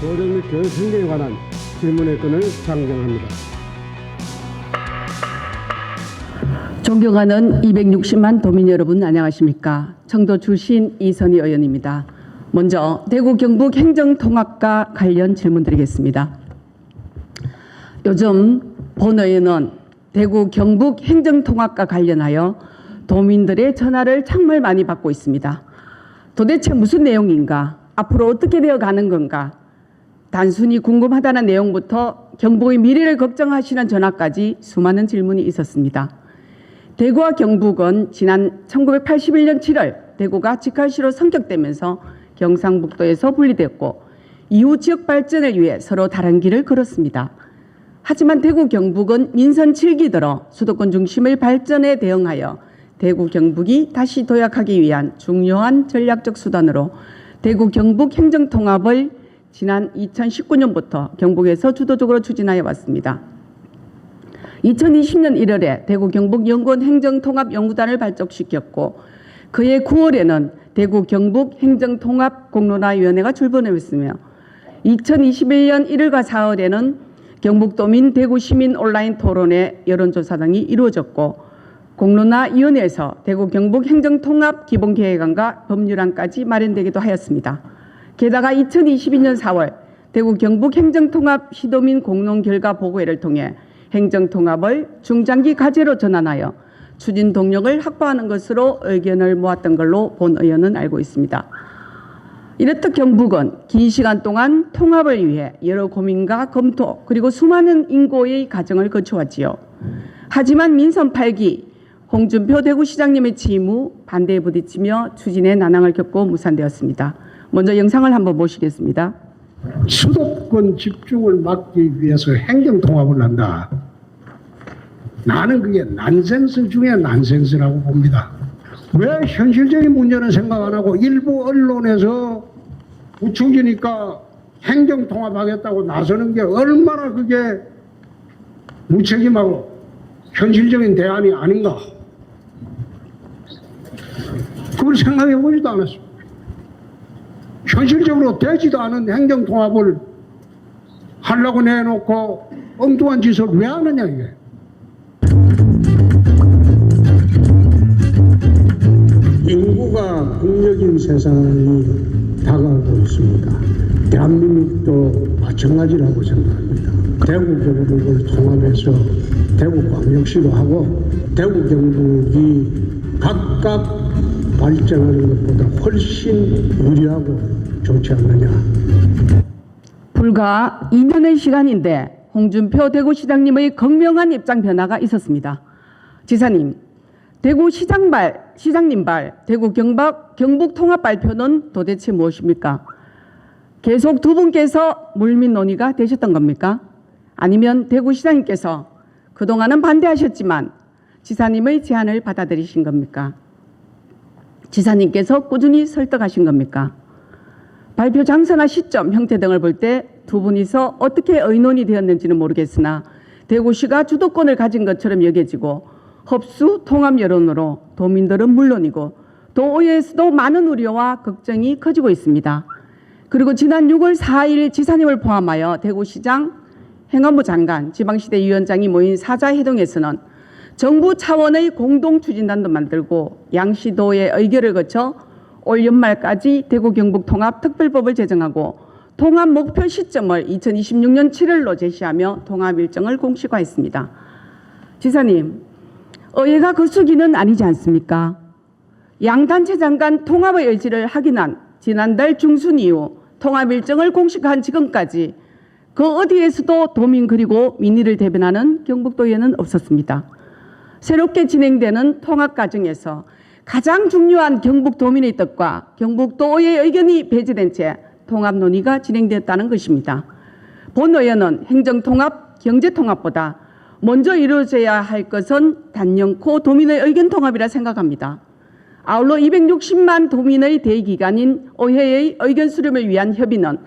도정 및 교육 행정에 관한 질문의 건을 상정합니다. 존경하는 260만 도민 여러분 안녕하십니까? 청도 출신 이선희 의원입니다. 먼저 대구 경북 행정통합과 관련 질문 드리겠습니다. 요즘 본 의원은 대구 경북 행정통합과 관련하여 도민들의 전화를 정말 많이 받고 있습니다. 도대체 무슨 내용인가? 앞으로 어떻게 되어 가는 건가? 단순히 궁금하다는 내용부터 경북의 미래를 걱정하시는 전화까지 수많은 질문이 있었습니다. 대구와 경북은 지난 1981년 7월 대구가 직할시로 성격되면서 경상북도에서 분리됐고 이후 지역 발전을 위해 서로 다른 길을 걸었습니다. 하지만 대구 경북은 민선 7기 들어 수도권 중심의 발전에 대응하여 대구 경북이 다시 도약하기 위한 중요한 전략적 수단으로 대구 경북 행정 통합을 지난 2019년부터 경북에서 주도적으로 추진하여 왔습니다. 2020년 1월에 대구 경북 연구원 행정 통합 연구단을 발족시켰고 그해 9월에는 대구 경북 행정 통합 공론화위원회가 출범했으며 2021년 1월과 4월에는 경북도민 대구시민 온라인 토론회 여론조사 등이 이루어졌고 공론화위원회에서 대구 경북 행정통합 기본계획안과 법률안까지 마련되기도 하였습니다. 게다가 2022년 4월 대구 경북 행정통합 시도민 공론 결과 보고회를 통해 행정통합을 중장기 과제로 전환하여 추진 동력을 확보하는 것으로 의견을 모았던 걸로 본 의원은 알고 있습니다. 이렇듯 경북은 긴 시간 동안 통합을 위해 여러 고민과 검토 그리고 수많은 인고의 과정을 거쳐왔지요. 하지만 민선 8기 홍준표 대구시장님의 취임 후 반대에 부딪히며 추진의 난항을 겪고 무산되었습니다. 먼저 영상을 한번 보시겠습니다. 수도권 집중을 막기 위해서 행정 통합을 한다. 나는 그게 난센스 중에 난센스라고 봅니다. 왜 현실적인 문제는 생각 안 하고 일부 언론에서 부추기니까 행정 통합하겠다고 나서는 게 얼마나 그게 무책임하고 현실적인 대안이 아닌가. 그걸 생각해 보지도 않았습니다. 현실적으로 되지도 않은 행정 통합을 하려고 내놓고 엉뚱한 짓을 왜 하느냐 이게. 인구가 국력인 세상이 다가오고 있습니다. 대한민국도 마찬가지라고 생각합니다. 대구 경북을 통합해서 대구 광역시로 하고 대구 경북이 각각 발전하는 것보다 훨씬 유리하고 좋지 않느냐. 불과 2년의 시간인데 홍준표 대구시장님의 극명한 입장 변화가 있었습니다. 지사님, 대구시장 발, 시장님 발, 대구 경박, 경북 통합 발표는 도대체 무엇입니까? 계속 두 분께서 물밑 논의가 되셨던 겁니까? 아니면 대구시장님께서 그동안은 반대하셨지만 지사님의 제안을 받아들이신 겁니까? 지사님께서 꾸준히 설득하신 겁니까? 발표 장소나 시점, 형태 등을 볼 때 두 분이서 어떻게 의논이 되었는지는 모르겠으나 대구시가 주도권을 가진 것처럼 여겨지고 흡수 통합 여론으로 도민들은 물론이고 도의회에서도 많은 우려와 걱정이 커지고 있습니다. 그리고 지난 6월 4일 지사님을 포함하여 대구시장, 행안부 장관, 지방시대 위원장이 모인 사자회동에서는 정부 차원의 공동 추진단도 만들고 양시도의 의결을 거쳐 올 연말까지 대구 경북 통합 특별법을 제정하고 통합 목표 시점을 2026년 7월로 제시하며 통합 일정을 공식화했습니다. 지사님, 의회가 그 수기는 아니지 않습니까? 양단체장 간 통합의 의지를 확인한 지난달 중순 이후 통합 일정을 공식화한 지금까지 그 어디에서도 도민 그리고 민의를 대변하는 경북도의회는 없었습니다. 새롭게 진행되는 통합 과정에서 가장 중요한 경북 도민의 뜻과 경북도의 의견이 배제된 채 통합 논의가 진행되었다는 것입니다. 본 의원은 행정통합, 경제통합보다 먼저 이루어져야 할 것은 단연코 도민의 의견 통합이라 생각합니다. 아울러 260만 도민의 대기관인 의회의 의견 수렴을 위한 협의는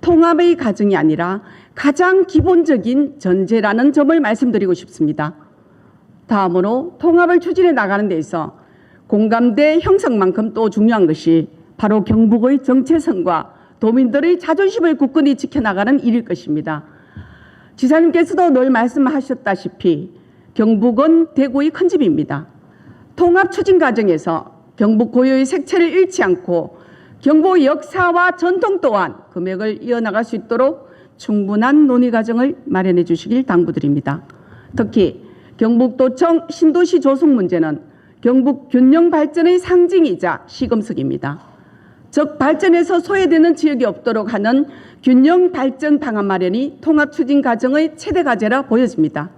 통합의 과정이 아니라 가장 기본적인 전제라는 점을 말씀드리고 싶습니다. 다음으로 통합을 추진해 나가는 데 있어 공감대 형성만큼 또 중요한 것이 바로 경북의 정체성과 도민들의 자존심을 굳건히 지켜나가는 일일 것입니다. 지사님께서도 늘 말씀하셨다시피 경북은 대구의 큰 집입니다. 통합 추진 과정에서 경북 고유의 색채를 잃지 않고 경북 역사와 전통 또한 금액을 이어나갈 수 있도록 충분한 논의 과정을 마련해 주시길 당부드립니다. 특히 경북도청 신도시 조성 문제는 경북 균형 발전의 상징이자 시금석입니다. 즉 발전에서 소외되는 지역이 없도록 하는 균형 발전 방안 마련이 통합 추진 과정의 최대 과제라 보여집니다.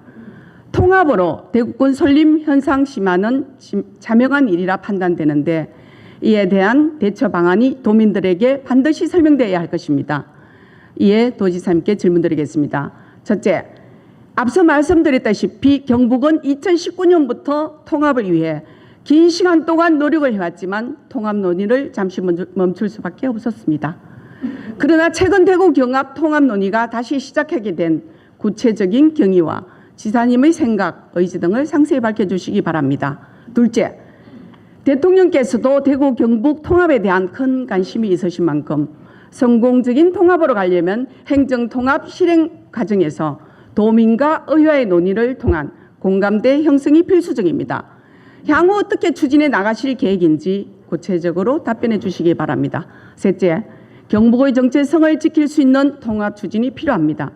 통합으로 대구권 설림 현상 심화는 심- 자명한 일이라 판단되는데 이에 대한 대처 방안이 도민들에게 반드시 설명되어야 할 것입니다. 이에 도지사님께 질문드리겠습니다. 첫째, 앞서 말씀드렸다시피 경북은 2019년부터 통합을 위해 긴 시간 동안 노력을 해왔지만 통합 논의를 잠시 멈출 수밖에 없었습니다. 그러나 최근 대구 경합 통합 논의가 다시 시작하게 된 구체적인 경위와 지사님의 생각, 의지 등을 상세히 밝혀주시기 바랍니다. 둘째, 대통령께서도 대구 경북 통합에 대한 큰 관심이 있으신 만큼 성공적인 통합으로 가려면 행정 통합 실행 과정에서 도민과 의회의 논의를 통한 공감대 형성이 필수적입니다. 향후 어떻게 추진해 나가실 계획인지 구체적으로 답변해 주시기 바랍니다. 셋째, 경북의 정체성을 지킬 수 있는 통합 추진이 필요합니다.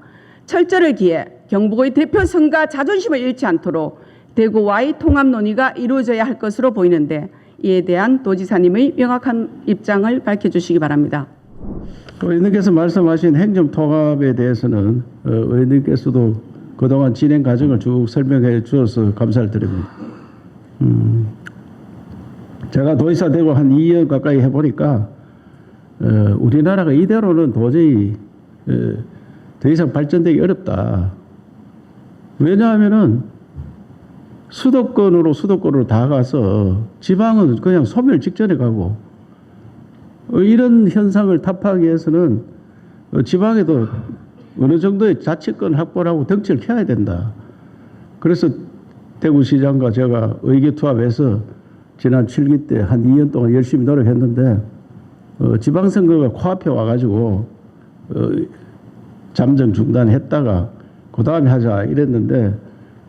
철저를 기해 경북의 대표성과 자존심을 잃지 않도록 대구와의 통합 논의가 이루어져야 할 것으로 보이는데 이에 대한 도지사님의 명확한 입장을 밝혀주시기 바랍니다. 의원님께서 말씀하신 행정 통합에 대해서는 어, 의원님께서도 그동안 진행 과정을 쭉 설명해 주셔서 감사를 드립니다. 음, 제가 도지사 되고 한 2년 가까이 해보니까 어, 우리나라가 이대로는 도저히 어, 더 이상 발전되기 어렵다. 왜냐하면은 수도권으로 수도권으로 다 가서 지방은 그냥 소멸 직전에 가고 어, 이런 현상을 타파하기 위해서는 어, 지방에도 어느 정도의 자치권 확보를 하고 덩치를 켜야 된다. 그래서 대구시장과 제가 의기투합해서 지난 7기 때 한 2년 동안 열심히 노력했는데 어, 지방선거가 코앞에 와가지고 어, 잠정 중단했다가 그 다음에 하자 이랬는데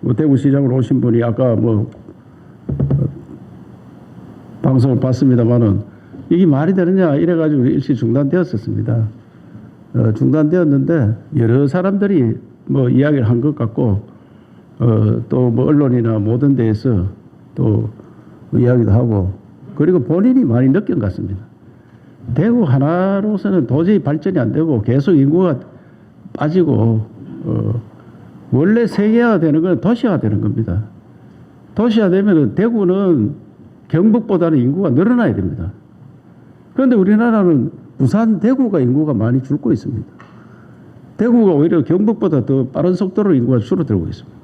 뭐 대구시장으로 오신 분이 아까 뭐 어, 방송을 봤습니다마는 이게 말이 되느냐 이래가지고 일시 중단되었었습니다. 어, 중단되었는데 여러 사람들이 뭐 이야기를 한 것 같고 어, 또뭐 언론이나 모든 데에서 또 이야기도 하고 그리고 본인이 많이 느낀 것 같습니다. 대구 하나로서는 도저히 발전이 안 되고 계속 인구가 빠지고 어, 원래 세계화 되는 건 도시화 되는 겁니다. 도시화 되면은 대구는 경북보다는 인구가 늘어나야 됩니다. 그런데 우리나라는 부산, 대구가 인구가 많이 줄고 있습니다. 대구가 오히려 경북보다 더 빠른 속도로 인구가 줄어들고 있습니다.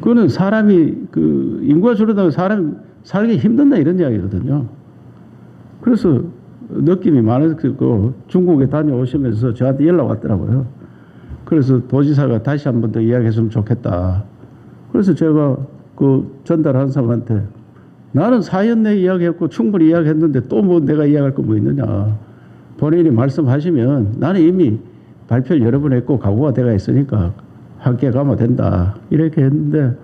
그거는 사람이 그 인구가 줄어들면 사람 살기 힘든다 이런 이야기거든요. 그래서 느낌이 많았고 중국에 다녀오시면서 저한테 연락 왔더라고요. 그래서 도지사가 다시 한 번 더 이야기했으면 좋겠다. 그래서 제가 그 전달한 사람한테 나는 사연 내 이야기했고 충분히 이야기했는데 또 뭐 내가 이야기할 거 뭐 있느냐. 본인이 말씀하시면 나는 이미 발표를 여러 번 했고 각오가 돼가 있으니까 함께 가면 된다. 이렇게 했는데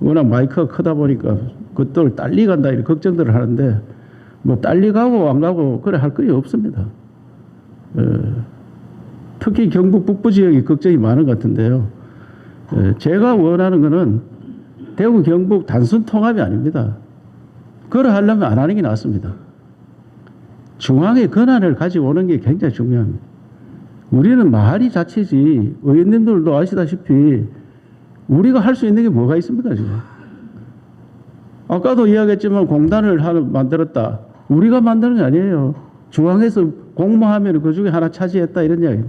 워낙 마이크가 크다 보니까 그들 딸리 간다 이렇게 걱정들을 하는데 뭐 딸리 가고 안 가고 그래 할 거리 없습니다. 에, 특히 경북 북부 지역이 걱정이 많은 것 같은데요. 에, 제가 원하는 거는 대구 경북 단순 통합이 아닙니다. 그걸 하려면 안 하는 게 낫습니다. 중앙의 권한을 가지고 오는 게 굉장히 중요합니다. 우리는 마을이 자체지 의원님들도 아시다시피 우리가 할 수 있는 게 뭐가 있습니까 지금? 아까도 이야기했지만 공단을 하나 만들었다. 우리가 만드는 게 아니에요. 중앙에서 공모하면 그 중에 하나 차지했다 이런 이야기.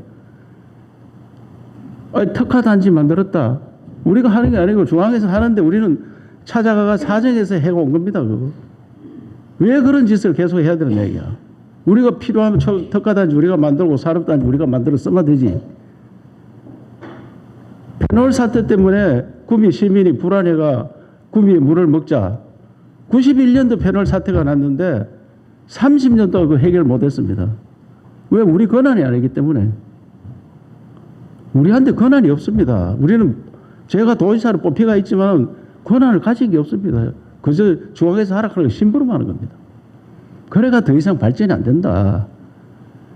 아니, 특화 단지 만들었다. 우리가 하는 게 아니고 중앙에서 하는데 우리는 찾아가가 사정에서 해온 겁니다. 그거. 왜 그런 짓을 계속 해야 되는 얘기야? 우리가 필요하면 초- 특화단지 우리가 만들고 산업단지 우리가 만들어 쓰면 되지. 페놀 사태 때문에 구미 시민이 불안해가 구미에 물을 먹자. 91년도 페놀 사태가 났는데 30년 동안 그 해결 못했습니다. 왜 우리 권한이 아니기 때문에 우리한테 권한이 없습니다. 우리는 제가 도지사로 뽑히가 있지만 권한을 가진 게 없습니다. 그저 중앙에서 하락하는 심부름 하는 겁니다. 그래가 더 이상 발전이 안 된다.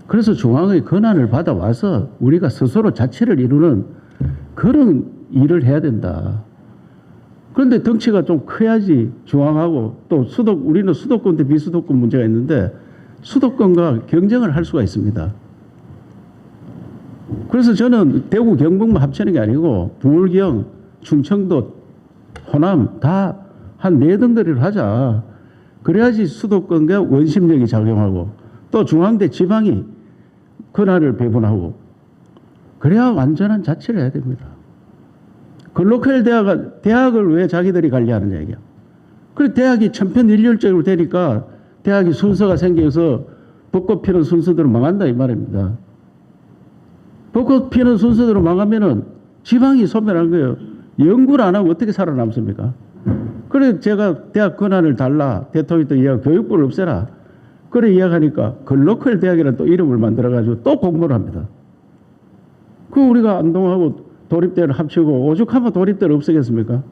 그래서 중앙의 권한을 받아와서 우리가 스스로 자체를 이루는 그런 일을 해야 된다. 그런데 덩치가 좀 커야지 중앙하고 또 수도 우리는 수도권 대 비수도권 문제가 있는데 수도권과 경쟁을 할 수가 있습니다. 그래서 저는 대구 경북만 합치는 게 아니고 부울경, 충청도, 호남 다 한 네 덩어리를 하자. 그래야지 수도권과 원심력이 작용하고 또 중앙 대 지방이 권한을 배분하고 그래야 완전한 자치를 해야 됩니다. 글로컬 대학, 대학을 왜 자기들이 관리하느냐 이게. 그래 대학이 천편일률적으로 되니까 대학이 순서가 생겨서 벚꽃 피는 순서대로 망한다 이 말입니다. 벚꽃 피는 순서대로 망하면은 지방이 소멸한 거예요. 연구를 안 하고 어떻게 살아남습니까? 그래 제가 대학 권한을 달라 대통령도 이야기 교육부를 없애라. 그래 이야기하니까 글로컬 대학이라는 또 이름을 만들어가지고 또 공부를 합니다. 그 우리가 안동하고 도립대를 합치고 오죽하면 도립대를 없애겠습니까?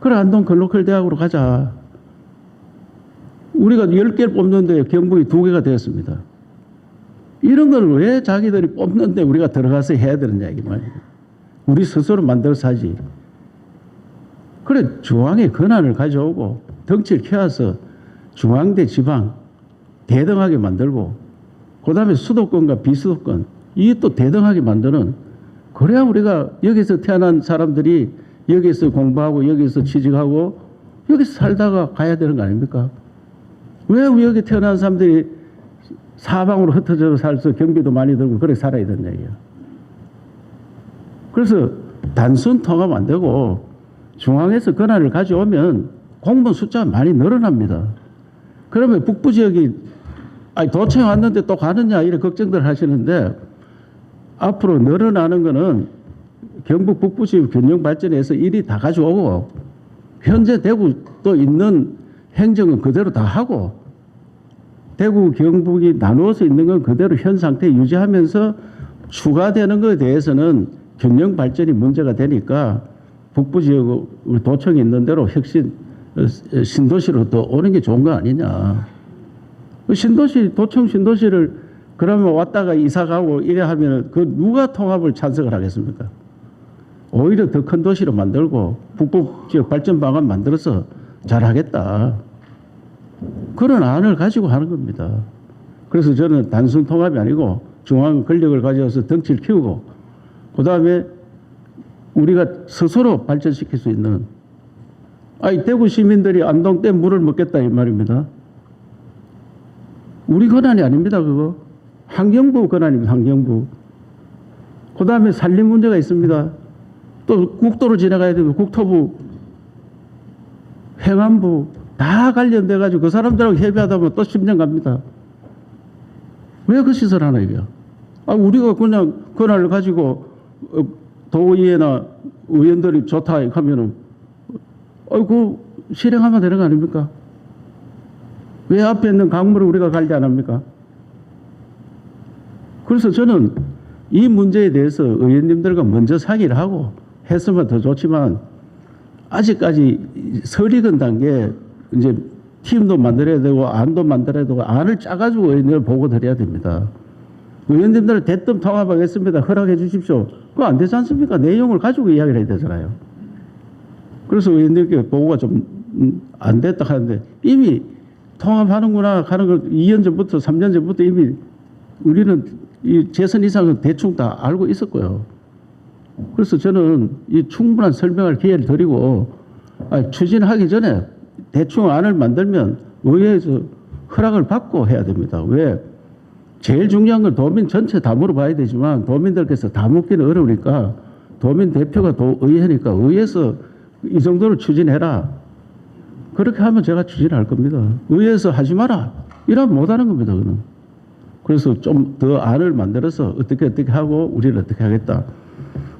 그래 안동 글로컬 대학으로 가자. 우리가 10개를 뽑는데 경북이 2개가 되었습니다. 이런 걸 왜 자기들이 뽑는데 우리가 들어가서 해야 되느냐 이게 말이에요. 우리 스스로 만들어서 하지. 그래 중앙의 권한을 가져오고 덩치를 켜서 중앙 대 지방 대등하게 만들고 그 다음에 수도권과 비수도권 이게 또 대등하게 만드는 그래야 우리가 여기서 태어난 사람들이 여기서 공부하고 여기서 취직하고 여기서 살다가 가야 되는 거 아닙니까? 왜 여기 태어난 사람들이 사방으로 흩어져 살서 경비도 많이 들고 그렇게 살아야 되는 얘기야. 그래서 단순 통합 안 되고 중앙에서 권한을 가져오면 공무원 숫자가 많이 늘어납니다. 그러면 북부 지역이 아니 도청 왔는데 또 가느냐 이런 걱정들 하시는데 앞으로 늘어나는 거는 경북 북부 지역 균형 발전에서 일이 다 가져오고 현재 대구 또 있는 행정은 그대로 다 하고 대구 경북이 나누어서 있는 건 그대로 현 상태 유지하면서 추가되는 것에 대해서는 균형 발전이 문제가 되니까 북부 지역 우리 도청이 있는 대로 혁신 어, 신도시로 또 오는 게 좋은 거 아니냐. 그 신도시 도청 신도시를 그러면 왔다가 이사 가고 이래 하면 그 누가 통합을 찬성을 하겠습니까? 오히려 더 큰 도시로 만들고 북부 지역 발전 방안 만들어서 잘하겠다. 그런 안을 가지고 하는 겁니다. 그래서 저는 단순 통합이 아니고 중앙 권력을 가져와서 덩치를 키우고 그 다음에 우리가 스스로 발전시킬 수 있는 아니 대구 시민들이 안동댐 물을 먹겠다 이 말입니다. 우리 권한이 아닙니다 그거 환경부 권한입니다 환경부. 그 다음에 산림 문제가 있습니다. 또 국도로 지나가야 되고 국토부, 행안부 다 관련돼 가지고 그 사람들하고 협의하다 보면 또 10년 갑니다. 왜 그 시설 하나 이게? 아 우리가 그냥 권한을 가지고 어, 도의회나 의원들이 좋다 하면은 아이고 실행하면 되는 거 아닙니까? 왜 앞에 있는 강물을 우리가 관리 안 합니까? 그래서 저는 이 문제에 대해서 의원님들과 먼저 상의를 하고 했으면 더 좋지만 아직까지 설익은 단계 이제 팀도 만들어야 되고 안도 만들어야 되고 안을 짜가지고 의원님을 보고 드려야 됩니다. 의원님들 대뜸 통합하겠습니다. 허락해 주십시오. 그거 안 되지 않습니까? 내용을 가지고 이야기를 해야 되잖아요. 그래서 의원님께 보고가 좀 안 됐다 하는데 이미 통합하는구나 하는 걸 2년 전부터 3년 전부터 이미 우리는 이 재선 이상은 대충 다 알고 있었고요. 그래서 저는 이 충분한 설명할 기회를 드리고 아니, 추진하기 전에 대충 안을 만들면 의회에서 허락을 받고 해야 됩니다. 왜? 제일 중요한 건 도민 전체 다 물어봐야 되지만 도민들께서 다 묻기는 어려우니까 도민 대표가 도 의회니까 의회에서 이 정도를 추진해라. 그렇게 하면 제가 추진할 겁니다. 의회에서 하지 마라. 이러면 못하는 겁니다. 그는. 그래서 좀 더 안을 만들어서 어떻게 어떻게 하고 우리는 어떻게 하겠다.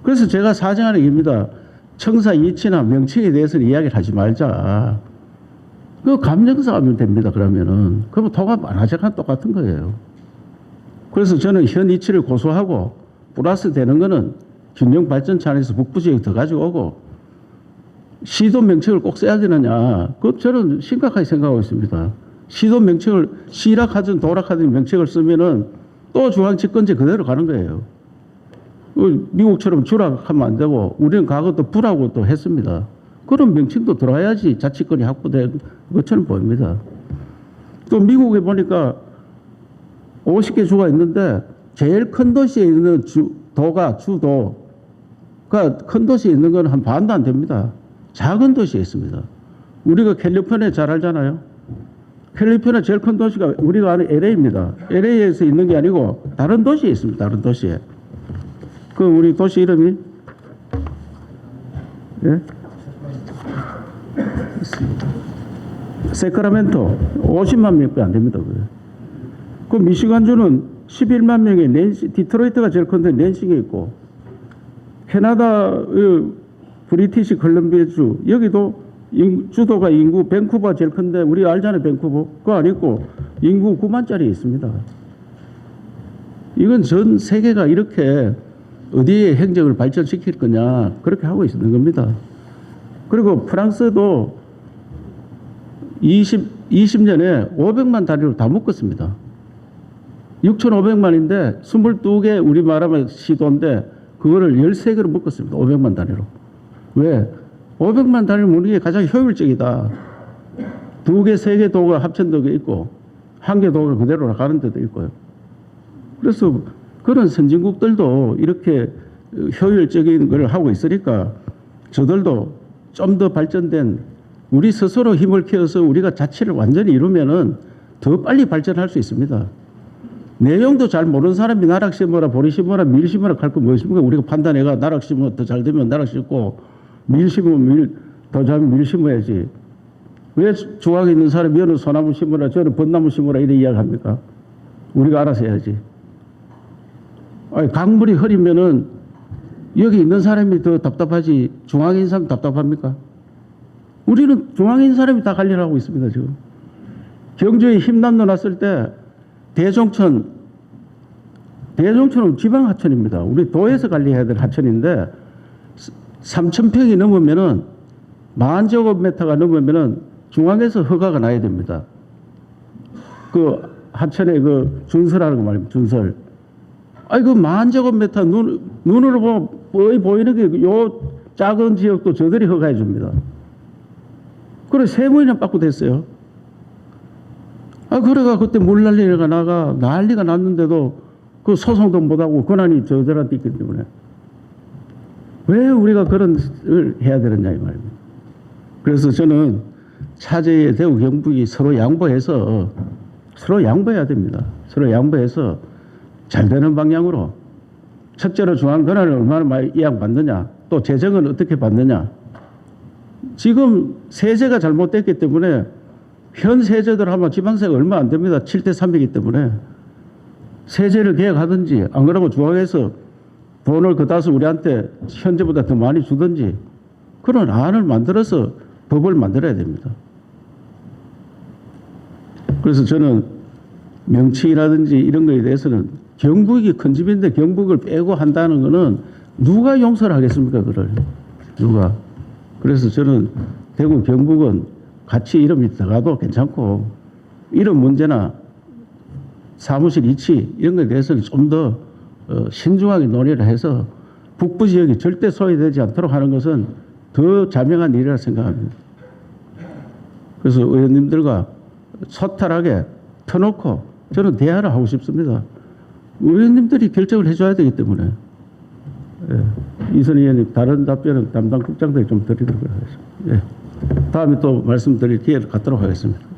그래서 제가 사정하는 얘기입니다. 청사 이치나 명칭에 대해서는 이야기를 하지 말자. 그 감정사 하면 됩니다. 그러면은. 그러면 도가 만화재간 똑같은 거예요. 그래서 저는 현 이치를 고소하고 플러스 되는 거는 균형 발전차 안에서 북부 지역 더 가지고 오고 시도 명칭을 꼭 써야 되느냐. 그 저는 심각하게 생각하고 있습니다. 시도 명칭을 시락하든 도락하든 명칭을 쓰면은 또 중앙 집권제 그대로 가는 거예요. 그 미국처럼 주락하면 안 되고 우리는 과거 또 부라고 또 했습니다. 그런 명칭도 들어야지 자치권이 확보된 것처럼 보입니다. 또 미국에 보니까 50개 주가 있는데 제일 큰 도시에 있는 주, 도가 주도가 큰 도시에 있는 건 한 반도 안 됩니다. 작은 도시에 있습니다. 우리가 캘리포니아 잘 알잖아요. 캘리포니아 제일 큰 도시가 우리가 아는 LA입니다. LA에서 있는 게 아니고 다른 도시에 있습니다. 다른 도시에. 그 우리 도시 이름이 예? 세크라멘토 50만 명밖에 안 됩니다. 그래. 그 미시간주는 11만 명의 낸시, 디트로이트가 제일 큰데 낸싱에 있고 캐나다 의 브리티시 컬럼비아주 여기도 인- 주도가 인구 밴쿠버가 제일 큰데 우리 알잖아요 밴쿠버 그거 안 있고 인구 9만짜리 있습니다. 이건 전 세계가 이렇게 어디에 행정을 발전시킬 거냐 그렇게 하고 있는 겁니다. 그리고 프랑스도 20, 20년에 500만 단위로 다 묶었습니다. 6,500만인데 22개 우리 말하면 시도인데 그거를 13개로 묶었습니다. 500만 단위로. 왜? 500만 단위로 묶는 게 가장 효율적이다. 두 개, 세 개 도가 합천 도가 있고 한 개 도가 그대로 가는 데도 있고요. 그래서 그런 선진국들도 이렇게 효율적인 걸 하고 있으니까 저들도 좀 더 발전된 우리 스스로 힘을 키워서 우리가 자치를 완전히 이루면은 더 빨리 발전할 수 있습니다. 내용도 잘 모르는 사람이 나락 심어라, 보리 심어라, 밀 심어라 할거 무엇입니까? 우리가 판단해가 나락 심으면 더잘 되면 나락 심고 밀더 잘하면 밀 심어야지. 왜 중앙에 있는 사람이 여는 소나무 심어라, 저는 벚나무 심어라 이래 이야기합니까? 우리가 알아서 해야지. 아니, 강물이 흐리면은 여기 있는 사람이 더 답답하지 중앙에 있는 사람 답답합니까? 우리는 중앙에 있는 사람이 다 관리를 하고 있습니다, 지금. 경주에 힘남로 났을 때 대종천, 대종천은 지방 하천입니다. 우리 도에서 관리해야 될 하천인데 3,000평이 넘으면은 만 제곱미터가 넘으면은 중앙에서 허가가 나야 됩니다. 그 하천의 그 준설하는 거 말입니다. 준설. 아니 그만 제곱미터 눈 눈으로 보면 거의 보이는 게 요 작은 지역도 저들이 허가해 줍니다. 그래 세 번이나 받고 됐어요. 아 그래가 그때 물난리가 나가 난리가 났는데도 그 소송도 못하고 권한이 저들한테 있기 때문에 왜 우리가 그런 을 해야 되느냐 이 말입니다. 그래서 저는 차제의 대구 경북이 서로 양보해서 서로 양보해야 됩니다. 서로 양보해서 잘 되는 방향으로 첫째로 중앙 권한을 얼마나 많이 이양받느냐 또 재정은 어떻게 받느냐 지금 세제가 잘못됐기 때문에 현 세제대로 하면 지방세가 얼마 안 됩니다. 7대 3이기 때문에 세제를 개혁하든지 안 그러면 중앙에서 돈을 그다서 우리한테 현재보다 더 많이 주든지 그런 안을 만들어서 법을 만들어야 됩니다. 그래서 저는 명칭이라든지 이런 거에 대해서는 경북이 큰 집인데 경북을 빼고 한다는 거는 누가 용서를 하겠습니까, 그를? 누가? 그래서 저는 대구 경북은 같이 이름이 들어가도 괜찮고 이런 문제나 사무실 이치 이런 것에 대해서는 좀더 어, 신중하게 논의를 해서 북부 지역이 절대 소외되지 않도록 하는 것은 더 자명한 일이라 생각합니다. 그래서 의원님들과 소탈하게 터놓고 저는 대화를 하고 싶습니다. 의원님들이 결정을 해줘야 되기 때문에 예. 이선 의원님 다른 답변은 담당 국장들이 좀 드리도록 하겠습니다. 예. 다음에 또 말씀드릴 기회를 갖도록 하겠습니다.